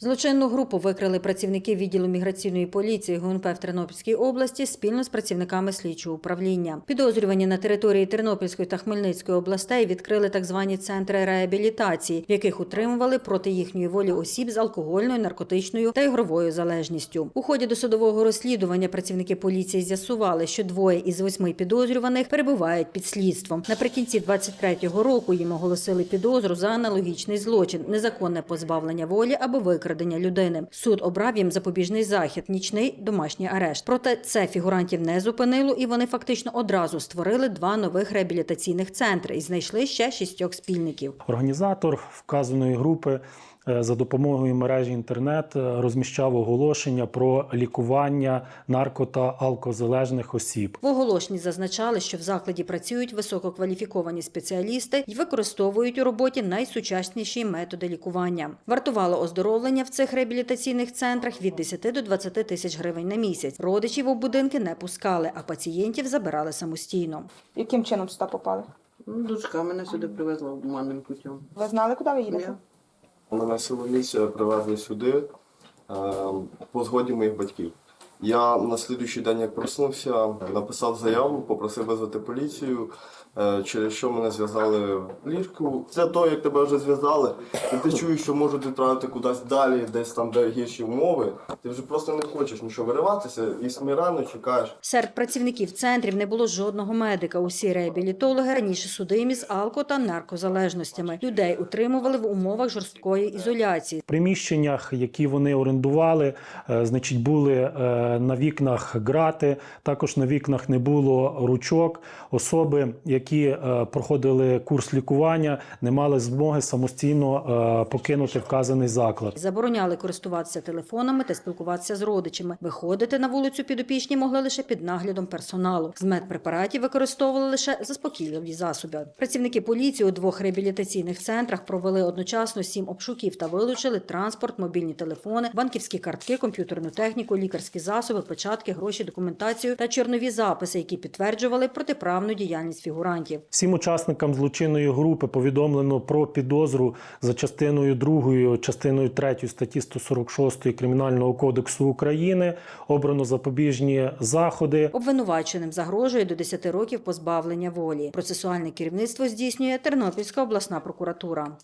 Злочинну групу викрили працівники відділу міграційної поліції ГУНП в Тернопільській області спільно з працівниками слідчого управління. Підозрювані на території Тернопільської та Хмельницької областей відкрили так звані центри реабілітації, в яких утримували проти їхньої волі осіб з алкогольною, наркотичною та ігровою залежністю. У ході досудового розслідування працівники поліції з'ясували, що двоє із восьми підозрюваних перебувають під слідством. Наприкінці 23-го року їм оголосили підозру за аналогічний злочин, незаконне позбавлення волі або викрадення людини. Суд обрав їм запобіжний захід, нічний домашній арешт. Проте це фігурантів не зупинило, і вони фактично одразу створили два нових реабілітаційних центри і знайшли ще шістьох спільників. Організатор вказаної групи за допомогою мережі інтернет е, розміщав оголошення про лікування нарко та алкозалежних осіб. В оголошенні зазначали, що в закладі працюють висококваліфіковані спеціалісти і використовують у роботі найсучасніші методи лікування. Вартувало оздоровлення в цих реабілітаційних центрах від 10 до 20 тисяч гривень на місяць. Родичів у будинки не пускали, а пацієнтів забирали самостійно. Яким чином сюди попали? Ну, дочка мене сюди привезла обманним путем. Ви знали, куди ви їдете? Мене силоміць привезли сюди е, по згоді моїх батьків. Я на слідуючий день, як проснувся, написав заяву, попросив визвати поліцію, е, через що мене зв'язали в ліжку. Після того, як тебе вже зв'язали, і ти чуєш, що можуть відправити кудись далі, десь там, де гірші умови, ти вже просто не хочеш нічого вириватися і смиренно чекаєш. Серед працівників центрів не було жодного медика. Усі реабілітологи раніше судимі з алко та наркозалежностями. Людей утримували в умовах жорсткої ізоляції. В приміщеннях, які вони орендували, е, значить, були е, на вікнах грати, також на вікнах не було ручок. Особи, які е, проходили курс лікування, не мали змоги самостійно е, покинути вказаний заклад. Забороняли користуватися телефонами та спілкуватися з родичами. Виходити на вулицю підопічні могли лише під наглядом персоналу. З медпрепаратів використовували лише заспокійливі засоби. Працівники поліції у двох реабілітаційних центрах провели одночасно сім обшуків та вилучили транспорт, мобільні телефони, банківські картки, комп'ютерну техніку, лікарські засоби, печатки, гроші, документацію та чорнові записи, які підтверджували протиправну діяльність фігурантів. Всім учасникам злочинної групи повідомлено про підозру за частиною 2, частиною 3 статті 146 Кримінального кодексу України. Обрано запобіжні заходи. Обвинуваченим загрожує до 10 років позбавлення волі. Процесуальне керівництво здійснює Тернопільська обласна прокуратура.